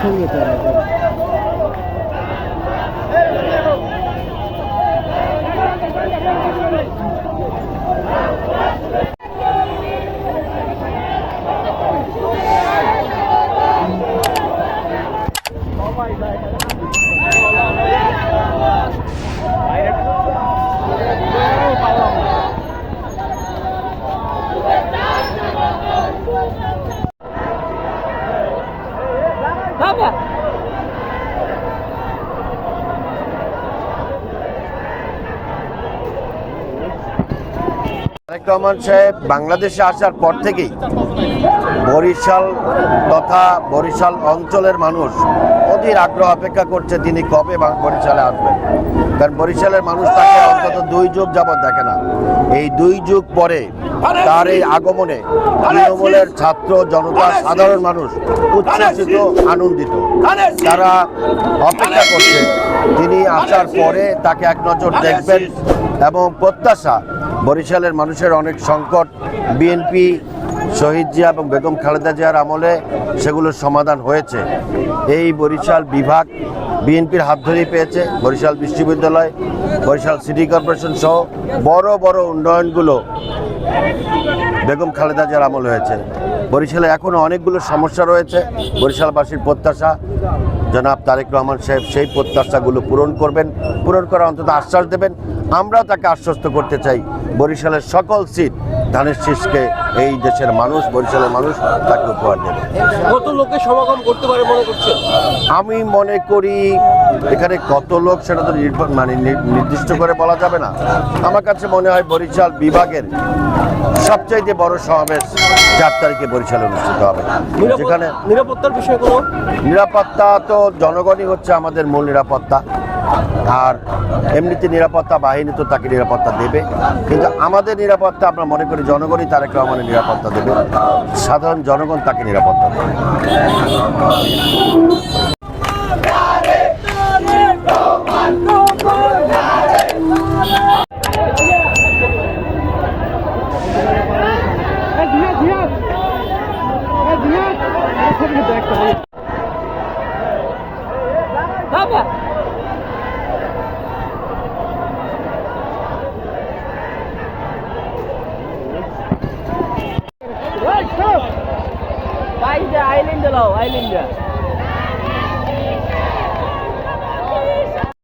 พรุ่ রহমান সাহেব বাংলাদেশে আসার পর থেকেই বরিশাল তথা বরিশাল অঞ্চলের মানুষ অধীর আগ্রহ অপেক্ষা করছে তিনি কবে বরিশালে আসবেন। কারণ বরিশালের মানুষ তাকে অন্তত দুই যুগ যাবৎ দেখে না। এই দুই যুগ পরে তার এই আগমনে তৃণমূলের ছাত্র জনতা সাধারণ মানুষ উচ্ছ্বসিত, আনন্দিত। তারা অপেক্ষা করছে। তিনি আসার পরে তাকে এক নজর দেখবেন। এবং প্রত্যাশা, বরিশালের মানুষের অনেক সংকট বিএনপি শহীদ জিয়া এবং বেগম খালেদা জিয়ার আমলে সেগুলোর সমাধান হয়েছে। এই বরিশাল বিভাগ বিএনপির হাত ধরেই পেয়েছে, বরিশাল বিশ্ববিদ্যালয়, বরিশাল সিটি কর্পোরেশন সহ বড় বড় উন্নয়নগুলো বেগম খালেদা জিয়ার আমল হয়েছে। বরিশালে এখনও অনেকগুলো সমস্যা রয়েছে, বরিশালবাসীর প্রত্যাশা জনাব তারেক রহমান সাহেব সেই প্রত্যাশাগুলো পূরণ করবেন পূরণ করার অন্তত আশ্বাস দেবেন। আমরাও তাকে আশ্বস্ত করতে চাই। বরিশালের সকল সিট ধানের শীষকে এই দেশের মানুষ বরিশালের মানুষ তাকে উপহার দেবে। কত লোকের সমাগম করতে পারে মনে করছেন? আমি মনে করি এখানে কত লোক সেটা তো নির্ভর মানে নির্দিষ্ট করে বলা যাবে না। আমার কাছে মনে হয় বরিশাল বিভাগের সবচাইতে বড় সমাবেশ চার তারিখে বরিশালে অনুষ্ঠিত হবে। যেখানে নিরাপত্তার বিষয়ে কোনো নিরাপত্তা তো জনগণই হচ্ছে আমাদের মূল নিরাপত্তা। আর এমনিতে নিরাপত্তা বাহিনী তো তাকে নিরাপত্তা দেবে। কিন্তু আমাদের নিরাপত্তা আমরা মনে করি জনগণই তারেক রহমানের নিরাপত্তা দেবে। সাধারণ জনগণ তাকে নিরাপত্তা দেবে। আইল্যান্ডে লাও আইল্যান্ডে